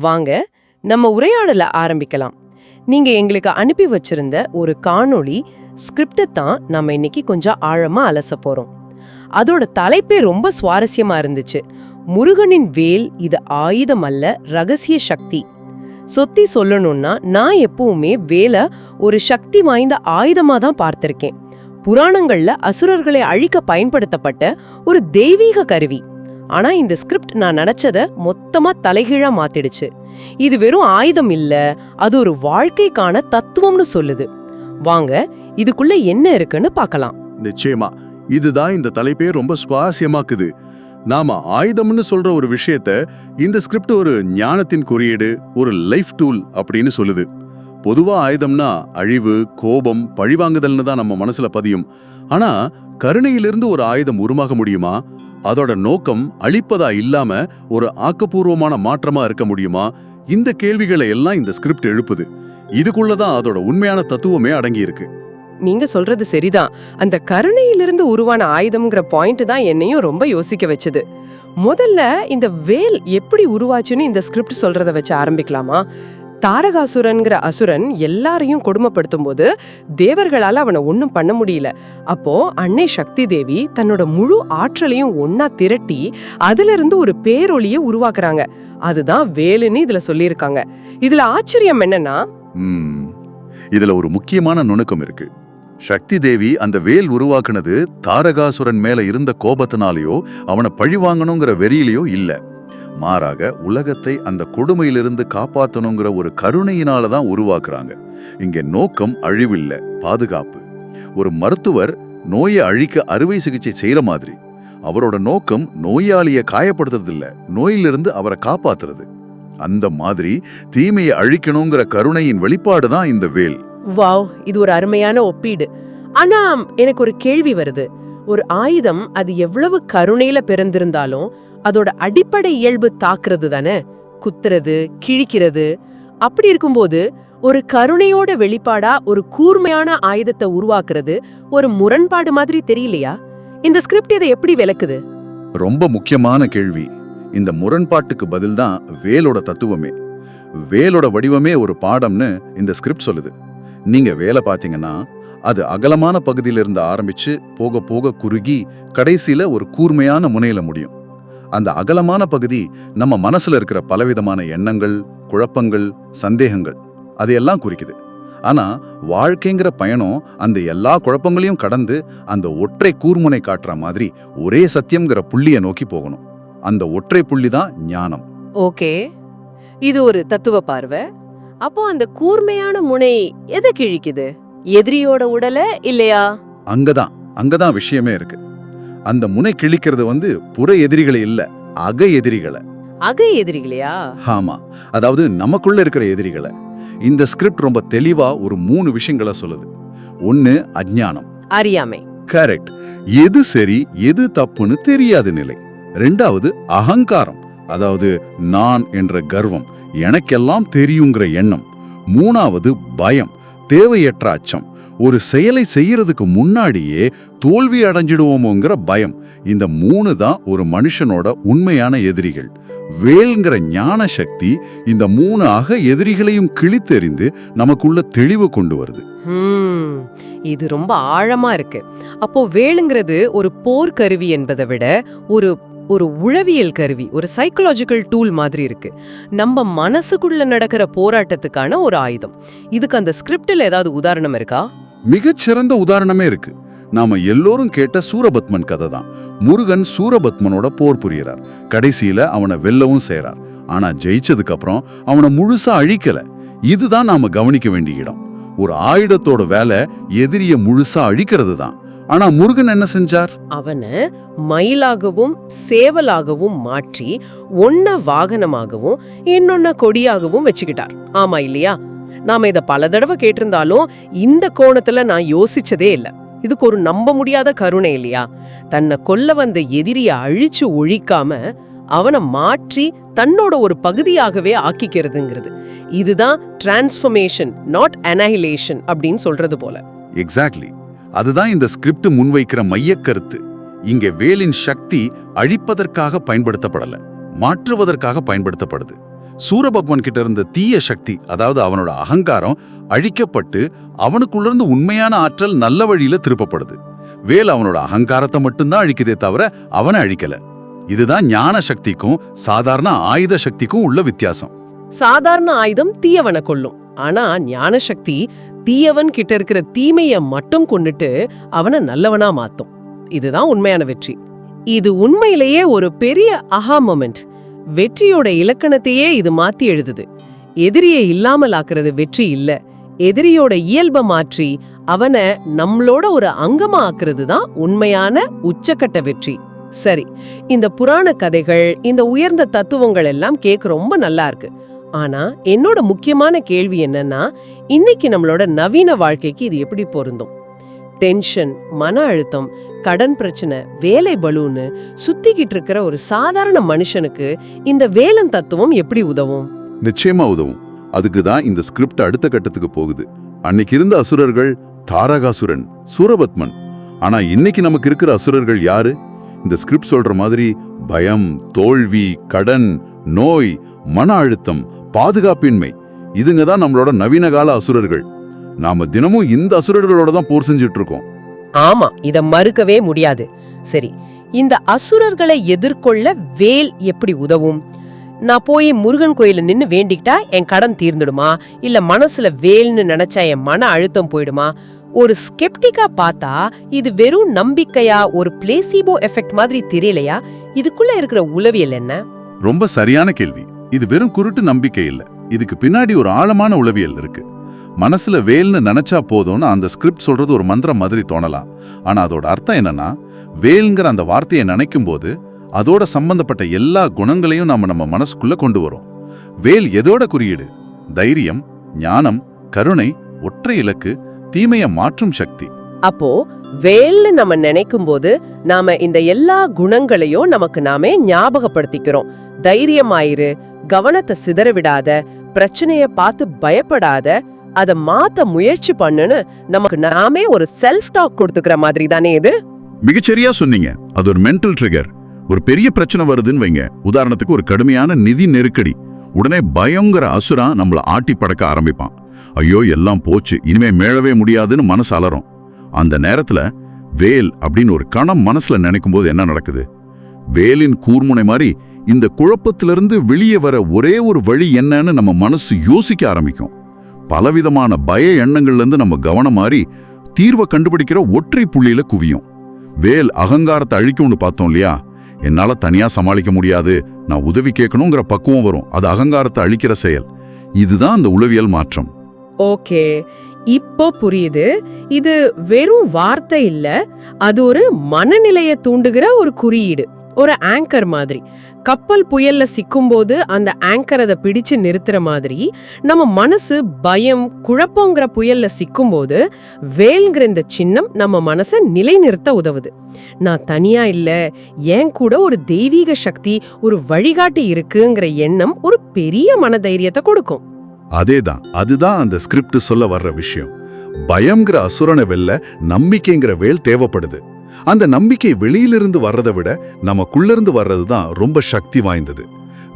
வாங்க நம்ம உரையாடல ஆரம்பிக்கலாம். நீங்க எங்களுக்கு அனுப்பி வச்சிருந்த ஒரு காணொளி ஸ்கிரிப்டை தான் நம்ம இன்னைக்கு கொஞ்சம் ஆழமா அலச போறோம். அதோட தலைப்பே ரொம்ப சுவாரஸ்யமா இருந்துச்சு. முருகனின் வேல் இது ஆயுதம் அல்ல ரகசிய சக்தி. சொத்தி சொல்லணும்னா நான் எப்பவுமே வேலை ஒரு சக்தி வாய்ந்த ஆயுதமா தான் பார்த்திருக்கேன். புராணங்கள்ல அசுரர்களை அழிக்க பயன்படுத்தப்பட்ட ஒரு தெய்வீக கருவி. ஆனா இந்த ஸ்கிரிப்ட் நான் நினைச்சத மொத்தமா தலைகீழா மாத்திடுச்சு. இது வெறும் ஆயுதம் இல்ல அது ஒரு வாழ்க்கைக்கான தத்துவம்னு சொல்லுது. வாங்க இதுக்குள்ள என்ன இருக்குன்னு பார்க்கலாம். நிச்சயமா இதுதான் இந்த தலைப்பே ரொம்ப சுவாரஸ்யமாக்குது. நாம ஆயுதம்னு சொல்ற ஒரு விஷயத்த இந்த ஸ்கிரிப்ட் ஒரு ஞானத்தின் குறியீடு ஒரு லைஃப் டூல் அப்படின்னு சொல்லுது. பொதுவா ஆயுதம்னா அழிவு கோபம் பழிவாங்குதல்னு தான் நம்ம மனசுல பதியும். ஆனா கருணையிலிருந்து ஒரு ஆயுதம் உருவாக முடியுமா? அதோட நோக்கம் அழிப்பதா இல்லாம ஒரு ஆக்கப்பூர்வமான மாற்றமா இருக்க முடியுமா? இந்த கேள்விகளை எல்லாம் இந்த ஸ்கிரிப்ட் எழுப்புது. இதுக்குள்ளதான் அதோட உண்மையான தத்துவமே அடங்கி இருக்கு நீங்க சொல்றது சரிதான். அந்த கருணையிலிருந்து உருவான ஆயுதம்ங்கிற பாயிண்ட் தான் என்னையும் ரொம்ப யோசிக்க வச்சது. முதல்ல இந்த வேல் எப்படி உருவாச்சுன்னு இந்த ஸ்கிரிப்ட் சொல்றத வச்சு ஆரம்பிக்கலாமா? தாரகாசுரன்கிற அசுரன் எல்லாரையும் கொடுமைப்படுத்தும் போது தேவர்களால் அவனை ஒன்றும் பண்ண முடியல. அப்போ அன்னை சக்தி தேவி தன்னோட முழு ஆற்றலையும் ஒன்னா திரட்டி அதிலிருந்து ஒரு பேரொளியை உருவாக்குறாங்க. அதுதான் வேலுன்னு இதுல சொல்லியிருக்காங்க. இதுல ஆச்சரியம் என்னன்னா இதுல ஒரு முக்கியமான நுணுக்கம் இருக்கு. சக்தி தேவி அந்த வேல் உருவாக்குனது தாரகாசுரன் மேல இருந்த கோபத்தினாலேயோ அவனை பழிவாங்கணுங்கிற வெறியிலையோ இல்லை. மாறாக உலகத்தை அந்த கொடுமையிலிருந்து காப்பாற்றணுங்கிற ஒரு கருணையினால தான் உருவாக்குறாங்க. இங்க நோக்கம் அழிவில்லை பாதுகாப்பு. ஒரு மருத்துவர் நோயை அழிக்க அறுவை சிகிச்சை செய்யற மாதிரி. அவரோட நோக்கம் நோயாளியை காயப்படுத்துறதில்ல நோயிலிருந்து அவரை காப்பாத்துறது. அந்த மாதிரி தீமையை அழிக்கணுங்கிற கருணையின் வெளிப்பாடு தான் இந்த வேல். வாவ் இது ஒரு அருமையான ஒப்பீடு. ஆனா எனக்கு ஒரு கேள்வி வருது. ஒரு ஆயுதம் அது எவ்வளவு கருணையில பிறந்திருந்தாலும் அதோட அடிப்படை இயல்பு தாக்குறது தானே? குத்துறது கிழிக்கிறது. அப்படி இருக்கும்போது ஒரு கருணையோட வெளிப்பாடா ஒரு கூர்மையான ஆயுதத்தை உருவாக்குறது ஒரு முரண்பாடு மாதிரி தெரியலையா? இந்த ஸ்கிரிப்ட் இதை எப்படி விளக்குது? ரொம்ப முக்கியமான கேள்வி. இந்த முரண்பாட்டுக்கு பதில் தான் வேலோட தத்துவமே. வேலோட வடிவமே ஒரு பாடம்னு இந்த ஸ்கிரிப்ட் சொல்லுது. நீங்க வேலை பார்த்தீங்கன்னா அது அகலமான பகுதியிலிருந்து ஆரம்பிச்சு போக போக குறுகி கடைசியில ஒரு கூர்மையான முனையில முடியும். அந்த அகலமான பகுதி நம்ம மனசுல இருக்கிற பலவிதமான எண்ணங்கள் குழப்பங்கள் சந்தேகங்கள் அதையெல்லாம் குறிக்குது. ஆனா வாழ்க்கைங்கிற பயணம் அந்த எல்லா குழப்பங்களையும் கடந்து அந்த ஒற்றை கூர்முனை காட்டுற மாதிரி ஒரே சத்தியம்ங்கிற புள்ளிய நோக்கி போகணும். அந்த ஒற்றை புள்ளி தான் ஞானம். ஓகே. இது ஒரு தத்துவ பார்வை. அப்போ அந்த கூர்மையான முனை எதை கிழிக்குது? எதிரியோட உடல இல்லையா? அங்கதான். அங்கதான் விஷயமே இருக்கு. அந்த முனை கிழிக்கிறது வந்து புற எதிரிகளை இல்ல அக எதிரிகளை. அக எதிரிகளையா? ஆமா. அதாவது நமக்குள்ள இருக்கிற எதிரிகளை. இந்த ஸ்கிரிப்ட் ரொம்ப தெளிவா ஒரு மூணு விஷயங்களை சொல்லுது. ஒன்னு அஜ்ஞானம். அறியாமை. கரெக்ட் எது சரி எது தப்புன்னு தெரியாத நிலை. ரெண்டாவது அகங்காரம். அதாவது நான் என்ற கர்வம். எனக்கெல்லாம் தெரியுங்கிற எண்ணம். மூணாவது பயம். தேவையற்ற அச்சம். ஒரு செயலை செய்யறதுக்கு முன்னாடியே தோல்வி அடைஞ்சிடுவோமோங்கிற பயம். இந்த மூணு தான் ஒரு மனுஷனோட உண்மையான எதிரிகள். வேல்ங்கிற ஞான சக்தி இந்த மூணு அக எதிரிகளையும் கிழித்தெறிந்து நமக்குள்ள தெளிவு கொண்டு வருது. இது ரொம்ப ஆழமா இருக்கு. அப்போ வேலுங்கிறது ஒரு போர்க்கருவி என்பதை விட ஒரு ஒரு உளவியல் கருவி ஒரு சைக்கலாஜிக்கல் டூல் மாதிரி இருக்கு. நம்ம மனசுக்குள்ள நடக்கிற போராட்டத்துக்கான ஒரு ஆயுதம். இதுக்கு அந்த ஸ்கிரிப்டில் ஏதாவது உதாரணம் இருக்கா? மிகச்சிறந்த உதாரணமே இருக்கு. நாம எல்லோரும் கேட்ட சூரபத்மன் கதை தான் முருகன் சூரபத்மனோட போர் புரியறார். கடைசியில அவனை வெல்லவும் செய்யறார் ஆனா ஜெயிச்சதுக்கு அப்புறம் அவனை முழுசா அழிக்கல. இதுதான் நாம கவனிக்க வேண்டிய இடம். ஒரு ஆயுதத்தோட வேலை எதிரிய முழுசா அழிக்கிறது தான் ஆனா முருகன் என்ன செஞ்சார்? அவனை மயிலாகவும் சேவலாகவும் மாற்றி ஒன்ன வாகனமாகவும் இன்னொன்ன கொடியாகவும் வச்சுக்கிட்டார். ஆமா இல்லையா? நாம இத பல தடவை கேட்டிருந்தாலும் இந்த கோணத்துல நான் யோசிச்சதே இல்ல. இதுக்கு ஒரு நம்ப முடியாத கருணை இல்லையா? தன்னை கொல்ல வந்த எதிரிய அழிச்சு ஒழிக்காம அவனை மாற்றி தன்னோட ஒரு பகுதியாகவே ஆக்கிக்கிறதுங்கிறது. இதுதான் டிரான்ஸ்ஃபர்மேஷன் நாட் அனஹிலேஷன் அப்படின்னு சொல்றது போல. எக்ஸாக்ட்லி அதுதான் இந்த ஸ்கிரிப்ட் முன்வைக்கிற மையக் கருத்து இங்க வேலின் சக்தி அழிப்பதற்காக பயன்படுத்தப்படல மாற்றுவதற்காக பயன்படுத்தப்படுது. சூரபகவான் கிட்ட இருந்த தீய சக்தி அதாவது அவனோட அகங்காரம் அழிக்கப்பட்டு அவனுக்குள்ளிருந்து உண்மையான ஆற்றல் நல்ல வழியில திருப்பப்படுது. வேல் அவனோட அகங்காரத்தை மட்டும்தான் அழிக்குதே தவிர அவனை அழிக்கல. இதுதான் ஞான சக்திக்கும் சாதாரண ஆயுத சக்திக்கும் உள்ள வித்தியாசம். சாதாரண ஆயுதம் தீயவனை கொல்லும். ஆனா ஞான சக்தி தீயவன் கிட்ட இருக்கிற தீமைய மட்டும் கொன்னுட்டு அவனை நல்லவனா மாத்தும். இதுதான் உண்மையான வெற்றி. இது உண்மையிலேயே ஒரு பெரிய அஹா மொமெண்ட் வெற்றியோட இலக்கணத்தையே இது மாத்தி எழுதுது. எதிரியை இல்லாமல் ஆக்குறது வெற்றி இல்ல. எதிரியோட இயல்பை மாற்றி அவனை நம்மளோட ஒரு அங்கமா ஆக்குறது தான் உண்மையான உச்சக்கட்ட வெற்றி. சரி இந்த புராண கதைகள் இந்த உயர்ந்த தத்துவங்கள் எல்லாம் கேட்க ரொம்ப நல்லா இருக்கு. ஆனா என்னோட முக்கியமான கேள்வி என்னன்னா இன்னைக்கு நம்மளோட நவீன வாழ்க்கைக்கு இது எப்படி பொருந்தும்? டென்ஷன் மன அழுத்தம் கடன் பிரச்சனை வேலை பலூன்னு சுத்திக்கிட்டு இருக்கிற ஒரு சாதாரண மனுஷனுக்கு இந்த வேலன் தத்துவம் எப்படி உதவும்? நிச்சயமா உதவும். அதுக்கு தான் இந்த ஸ்கிரிப்ட் அடுத்த கட்டத்துக்கு போகுது. அன்னைக்கு இருந்த அசுரர்கள் தாரகாசுரன் சூரபத்மன். ஆனா இன்னைக்கு நமக்கு இருக்கிற அசுரர்கள் யாரு? இந்த ஸ்கிரிப்ட் சொல்ற மாதிரி பயம் தோல்வி கடன் நோய் மன அழுத்தம் பாதுகாப்பின்மை இதுங்க தான் நம்மளோட நவீன கால அசுரர்கள். நாம தினமும் இந்த அசுரர்களோட தான் போர் செஞ்சுட்டு இருக்கோம். ஆமா. இத மறுக்கவே முடியாது. சரி இந்த அசுரர்களை எதிர்கொள்ள வேல் எப்படி உதவும்? நான் போய் முருகன் கோயில நின்னு வேண்டிக்கிட்டா என் கடன் தீர்ந்துடுமா? இல்ல மனசுல வேல்னு நினைச்சா என் மன அழுத்தம் போயிடுமா? ஒரு ஸ்கெப்டிக்கா பார்த்தா இது வெறும் நம்பிக்கையா ஒரு பிளேசிபோ எஃபெக்ட் மாதிரி தெரியலையா? இதுக்குள்ள இருக்கிற உளவியல் என்ன? ரொம்ப சரியான கேள்வி. இது வெறும் குருட்டு நம்பிக்கை இல்ல. இதுக்கு பின்னாடி ஒரு ஆழமான உளவியல் இருக்கு. மனசுல வேல்னு நினைச்சா போதும்னு அந்த ஸ்கிரிப்ட் சொல்றது ஒரு மந்திரம் மாதிரி தோணலாம். ஆனா அதோட அர்த்தம் என்னன்னா வேல்ங்கிற அந்த வார்த்தையை நினைக்கும் போது அதோட சம்பந்தப்பட்ட எல்லா குணங்களையும் நாம நம்ம மனசுக்குள்ள கொண்டு வரோம். வேல் எதோட குறியீடு? தைரியம் ஞானம் கருணை ஒற்றை இலக்கு தீமையை மாற்றும் சக்தி. அப்போ வேல்னு நம்ம நினைக்கும் போது நாம இந்த எல்லா குணங்களையும் நமக்கு நாமே ஞாபகப்படுத்திக்கிறோம். தைரியமாயிரு கவனத்தை சிதற விடாத பிரச்சனைய பார்த்து பயப்படாத அதை மாத்த முயற்சி பண்ணுன்னு நமக்கு நாமே ஒரு செல்ஃப் டாக் கொடுத்துக்கிற மாதிரி தானே இது? மிகச்சரியா சொன்னீங்க. அது ஒரு மென்டல் ட்ரிகர் ஒரு பெரிய பிரச்சனை வருதுன்னு வைங்க. உதாரணத்துக்கு ஒரு கடுமையான நிதி நெருக்கடி. உடனே பயங்கர அசுரா நம்மள ஆட்டி படக்க ஆரம்பிப்பான். ஐயோ எல்லாம் போச்சு. இனிமே மேழவே முடியாதுன்னு மனசு அலறும். அந்த நேரத்துல வேல் அப்படின்னு ஒரு கணம் மனசுல நினைக்கும் போது என்ன நடக்குது? வேலின் கூர்முனை மாதிரி இந்த குழப்பத்திலிருந்து வெளியே வர ஒரே ஒரு வழி என்னன்னு நம்ம மனசு யோசிக்க ஆரம்பிக்கும். பலவிதமான பய எண்ணங்கள்லேருந்து நம்ம கவனம் மாறி தீர்வை கண்டுபிடிக்கிற ஒற்றை புள்ளியில குவியும். வேல் அகங்காரத்தை அழிக்கும்னு பார்த்தோம் இல்லையா? என்னால் தனியாக சமாளிக்க முடியாது. நான் உதவி கேட்கணுங்கிற பக்குவம் வரும். அது அகங்காரத்தை அழிக்கிற செயல். இதுதான் அந்த உளவியல் மாற்றம். ஓகே. இப்போ புரியுது. இது வெறும் வார்த்தை இல்ல. அது ஒரு மனநிலையை தூண்டுகிற ஒரு குறியீடு. ஒரு ஆங்கர் மாதிரி. கப்பல் புயல்ல சிக்கும்போது அந்த ஆங்கர் அதை பிடிச்சு நிறுத்துற மாதிரி நம்ம மனசு பயம் குழப்பங்கிற புயல்ல சிக்கும்போது வேல்ங்கிற இந்த சின்னம் நம்ம மனசை நிலைநிறுத்த உதவுது. நான் தனியா இல்ல என் கூட ஒரு தெய்வீக சக்தி ஒரு வழிகாட்டி இருக்குங்கிற எண்ணம் ஒரு பெரிய மனதைரியத்தை கொடுக்கும். அதேதான் அதுதான் அந்த ஸ்கிரிப்ட் சொல்ல வர்ற விஷயம். பயம்ங்கிற அசுரனை வெல்ல நம்பிக்கைங்கிற வேல் தேவைப்படுது. அந்த நம்பிக்கை வெளியிலிருந்து வர்றதை விட நமக்குள்ளிருந்து வர்றது தான் ரொம்ப சக்தி வாய்ந்தது.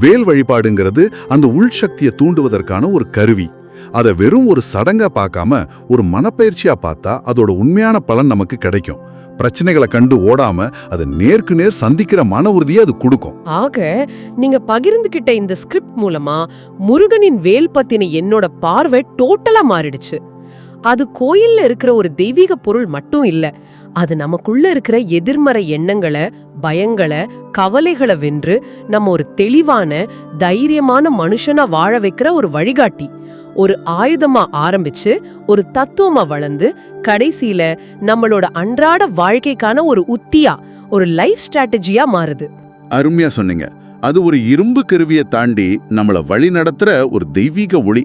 வேல் வழிபாடுங்கிறது அந்த உள் சக்தியை தூண்டுவதற்கான ஒரு கருவி. அதை வெறும் ஒரு சடங்கா பார்க்காம ஒரு மனப்பயிற்சியா பார்த்தா அதோட உண்மையான பலன் நமக்கு கிடைக்கும். பிரச்சனைகளை கண்டு ஓடாம அதை நேருக்கு நேர் சந்திக்கிற மன உறுதியை அது கொடுக்கும். ஆக நீங்க பகிர்ந்துகிட்ட இந்த ஸ்கிரிப்ட் மூலமா முருகனின் வேல் பத்தின என்னோட பார்வை டோட்டலா மாறிடுச்சு. அது கோயில்ல இருக்கிற ஒரு தெய்வீக பொருள் மட்டும் இல்ல அது நமக்குள்ள இருக்கிற எதிர்மறை எண்ணங்களை பயங்களை கவலைகளை வென்று நம்ம ஒரு தெளிவான தைரியமான மனுஷனா வாழ வைக்கிற ஒரு வழிகாட்டி. ஒரு ஆயுதமா ஆரம்பிச்சு ஒரு தத்துவமா வளர்ந்து கடைசியில நம்மளோட அன்றாட வாழ்க்கைக்கான ஒரு உத்தியா ஒரு லைஃப் ஸ்ட்ராட்டஜியா மாறுது. அருமையா சொன்னீங்க. அது ஒரு இரும்பு கருவியை தாண்டி நம்மளை வழி நடத்துற ஒரு தெய்வீக ஒளி.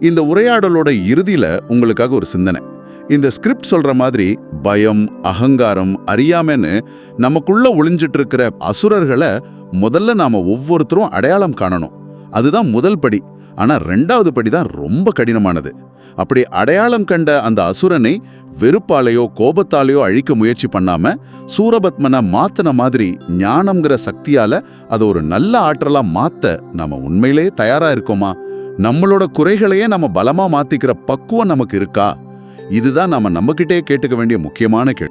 இந்த உரையாடலோட இறுதியில உங்களுக்காக ஒரு சிந்தனை. இந்த ஸ்கிரிப்ட் சொல்ற மாதிரி பயம் அகங்காரம் அறியாமன்னு நமக்குள்ள ஒளிஞ்சிட்டு இருக்கிற அசுரர்களை முதல்ல நாம ஒவ்வொருத்தரும் அடையாளம் காணணும். அதுதான் முதல் படி. ஆனா ரெண்டாவது படி தான் ரொம்ப கடினமானது. அப்படி அடையாளம் கண்ட அந்த அசுரனை வெறுப்பாலேயோ கோபத்தாலேயோ அழிக்க முயற்சி பண்ணாம சூரபத்மனை மாத்தின மாதிரி ஞானம்ங்கிற சக்தியால அதை ஒரு நல்ல ஆற்றலா மாத்த நாம உண்மையிலேயே தயாரா இருக்கோமா? நம்மளோட குறைகளையே நம்ம பலமா மாத்திக்கிற பக்குவம் நமக்கு இருக்கா? இதுதான் நாம நம்மகிட்டே கேட்டுக்க வேண்டிய முக்கியமான கேள்வி.